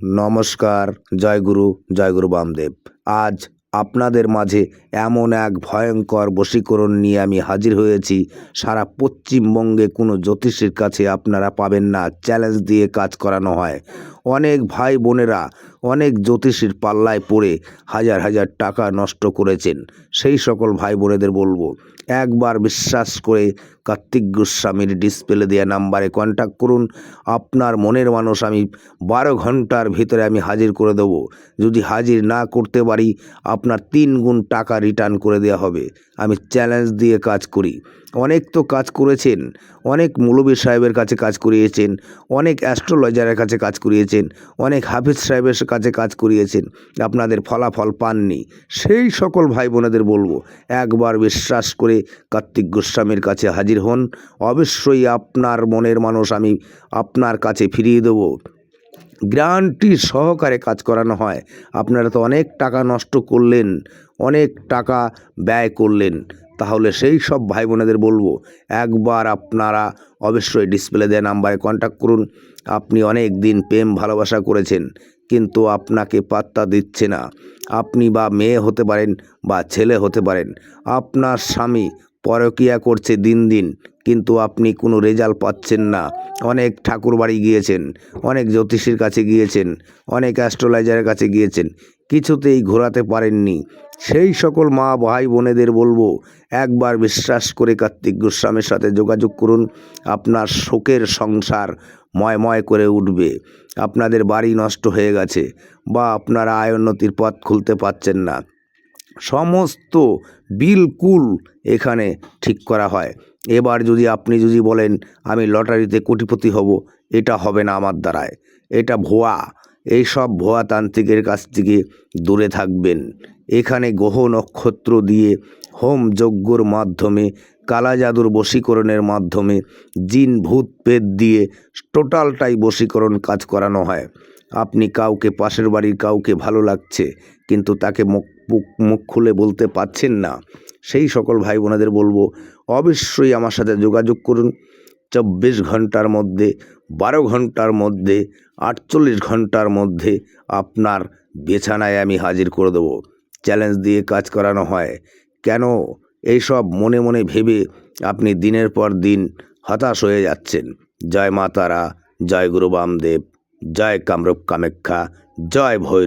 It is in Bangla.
নমস্কার, জয় গুরু জয় গুরু বামদেব। আজ আপনাদের মাঝে এমন এক ভয়ঙ্কর বশীকরণ নিয়ে আমি হাজির হয়েছি। সারা পশ্চিমবঙ্গে কোনো জ্যোতিষীর কাছে আপনারা পাবেন না। চ্যালেঞ্জ দিয়ে কাজ করানো হয়। অনেক ভাই বোনেরা অনেক জ্যোতিষীর পাল্লায় পড়ে হাজার হাজার টাকা নষ্ট করেছেন। সেই সকল ভাই বোনেদের বলব, একবার বিশ্বাস করে কার্তিক গোস্বামীর ডিসপ্লে দেওয়া নাম্বারে কন্ট্যাক্ট করুন। আপনার মনের মানুষ আমি বারো ঘণ্টার ভিতরে আমি হাজির করে দেব। যদি হাজির না করতে পারি, আপনার তিন গুণ টাকা রিটার্ন করে দেওয়া হবে। আমি চ্যালেঞ্জ দিয়ে কাজ করি। অনেক তো কাজ করেছেন, অনেক মৌলবী সাহেবের কাছে কাজ করিয়েছেন, অনেক অ্যাস্ট্রোলজারের কাছে কাজ করিয়েছেন, অনেক হাফিজ সাহেবের কাছে কাজ করিয়েছেন, আপনাদের ফলাফল পাননি। সেই সকল ভাই বোনেদের বলব, একবার বিশ্বাস করে কার্তিক গোস্বামীর কাছে হাজির হন। অবশ্যই আপনার মনের মানুষ আমি আপনার কাছে ফিরিয়ে দেবো। গ্যারান্টি সহকারে কাজ করানো হয়। আপনারা তো অনেক টাকা নষ্ট করলেন, অনেক টাকা ব্যয় করলেন। তাহলে সেই সব ভাই বোনেদের বলব, একবার আপনারা অবশ্যই ডিসপ্লে দেওয়া নাম্বারে কন্ট্যাক্ট করুন। আপনি অনেক দিন প্রেম ভালোবাসা করেছেন। কিন্তু আপনাকে পাত্তা দিচ্ছে না। আপনি বা মেয়ে হতে পারেন বা ছেলে হতে পারেন। আপনার স্বামী পরকিয়া করছে দিন দিন, কিন্তু আপনি কোনো রেজাল্ট পাচ্ছেন না। অনেক ঠাকুর বাড়ি গিয়েছেন, অনেক জ্যোতিষীর কাছে গিয়েছেন, অনেক অ্যাস্ট্রোলাইজারের কাছে গিয়েছেন, কিছুতেই ঘোরাতে পারেননি। সেই সকল মা ভাই বোনেদের বলব, একবার বিশ্বাস করে কার্তিক গোস্বামীর সাথে যোগাযোগ করুন। আপনার শোকের সংসার ময় ময় করে উঠবে। আপনাদের বাড়ি নষ্ট হয়ে গেছে বা আপনারা আয়োন্নতির পথ খুলতে পারছেন না। সমস্ত বিলকুল এখানে ঠিক করা হয়। এবার যদি আপনি যদি বলেন, আমি লটারিতে কোটিপতি হব এটা হবে না আমার দ্বারায়। এটা ভুয়া। এই সব ভুয়া তান্ত্রিকের কাছ থেকে দূরে থাকবেন। এখানে গ্রহ নক্ষত্র দিয়ে হোম যজ্ঞর মাধ্যমে কালা জাদুর বশীকরণের মাধ্যমে জিন, ভূত পেট দিয়ে টোটালটাই বশীকরণ কাজ করানো হয়। আপনি কাউকে, পাশের বাড়ির কাউকে ভালো লাগছে, কিন্তু তাকে মুখ, মুখ- খুলে বলতে পারছেন না। সেই সকল ভাই বোনেদের বলব, অবশ্যই আমার সাথে যোগাযোগ করুন। চব্বিশ ঘণ্টার মধ্যে, বারো ঘণ্টার মধ্যে, আটচল্লিশ ঘণ্টার মধ্যে আপনার বিছানায় আমি হাজির করে দেবো। চ্যালেঞ্জ দিয়ে কাজ করানো হয়। কেন? এইসব মনে মনে ভেবে আপনি দিনের পর দিন হতাশ হয়ে যাচ্ছেন। জয় মা তারা, জয় গুরু বামদেব, জয় কামরূপ কামাখ্যা, জয় ভৈরব।